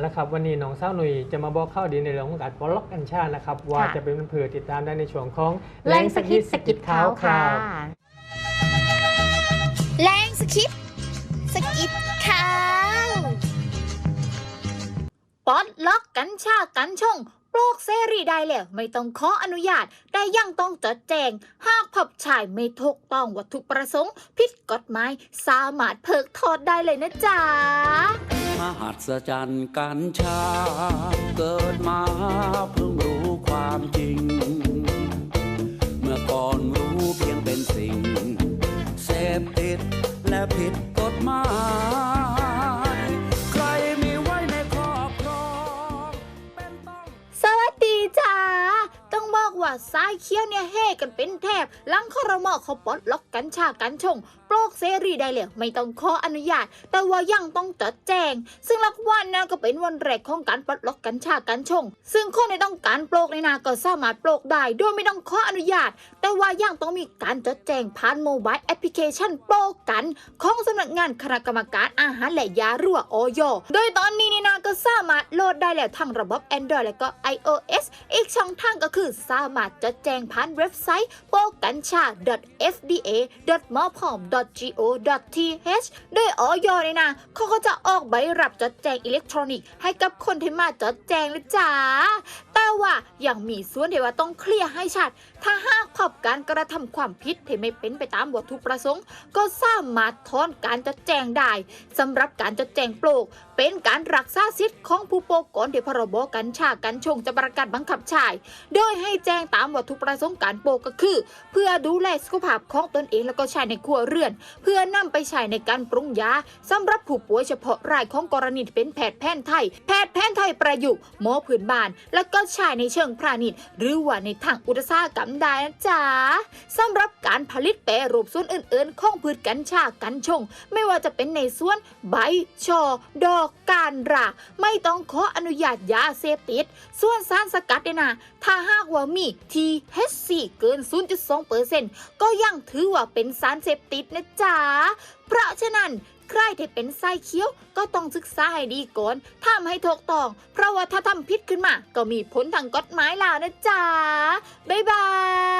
เอาละครับวันนี้น้องเศร้าหนุ่ยจะมาบอกข้าวดีในเรื่องของการปลดล็อกกัญชานะครับ ว่าจะเป็นเผื่อติดตามได้ในช่วงของแรงสะกิดสะกิดเท้าค่ะแรงสกิดสกิดข่าวปลดล็อกกัญชากัญชงโปรกเสรีได้แล้วไม่ต้องขออนุญาตแต่ยังต้องจดแจง หากพบชายไม่ถูกต้องวัตถุประสงค์ผิดกฎหมายสามารถเพิกโทษได้เลยนะจ๊ะ มหัศจรรย์กัญชา เกิดมาเพิ่งรู้ความจริง เมื่อก่อนรู้เพียงเป็นสิ่ง เสพติดและผิดกฎหมาย ว่าสายเคี้ยวเนี่ยเฮกันเป็นแทบหลังคอรมอเขาปลดล็อกกัญชากัญชงโปรกเสรีได้เลยไม่ต้องขออนุญาต แต่ว่ายังต้องจดแจง ซึ่งลักวันนั้นก็เป็นวันแรกของการปลดล็อกกัญชากัญชง ซึ่งคนในต้องการปลูกในนาก็สามารถปลูกได้โดยไม่ต้องขออนุญาต แต่ว่ายังต้องมีการจดแจงผ่านโมบายแอปพลิเคชันโปรกกัน ของสำนักงานคณะกรรมการอาหารและยารั่วออยโดยตอนนี้นี่นาก็ สามารถโหลดได้แล้วทั้งระบบ Android และก็ iOS อีกช่องทางก็คือสามารถจดแจงผ่านเว็บไซต์โปกัญชา fda.mopom.go.th โดยออยเนี่ยนะเขาก็จะออกใบรับจดแจงอิเล็กทรอนิกส์ให้กับคนที่มาจดแจงเลยจ้าแต่ว่าอยังมีส่วนที่ว่าต้องเคลียร์ให้ชัด ถ้าหากพบการกระทำความผิดที่ไม่เป็นไปตามวัตถุประสงค์ ก็สามารถถอนการจดแจงได้สำหรับการจดแจงปลูก เป็นการรักษาสิทธิ์ของผู้ปกก่อนที่พรบกัญชากัญชงจะประกาศบังคับใช้โดยให้แจ้งตามวัตถุประสงค์การปลูกก็คือ เพื่อดูแลสุขภาพของตนเองแล้วก็ใช้ในครัวเรือน เพื่อนำไปใช้ในการปรุงยาสำหรับผู้ป่วยเฉพาะรายของกรณีที่เป็นแพทย์แผนไทย แพทย์แผนไทยประยุกต์หมอพื้นบ้าน แล้วก็ใช้ในเชิงพาณิชย์ หรือว่าในทางอุตสาหกรรมได้นะจ๊ะสำหรับการผลิตแปรรูปส่วนอื่น ๆ ของพืชกัญชากัญชง ไม่ว่าจะเป็นในส่วนใบช่อดอกการรากไม่ต้องขออนุญาตยาเสพติด ส่วนสารสกัดเนี่ยนะถ้าหากว่ามี THC เกิน 0.2%ก็ยังถือว่าเป็นสารเสพติดนะจ๊ะ เพราะฉะนั้นใครที่เป็นไส้เคี้ยวก็ต้องศึกษาให้ดีก่อนทำให้ถูกต้อง เพราะว่าถ้าทำผิดขึ้นมา ก็มีผลทางกฎหมายล้วนะจ๊ะ บ๊ายบาย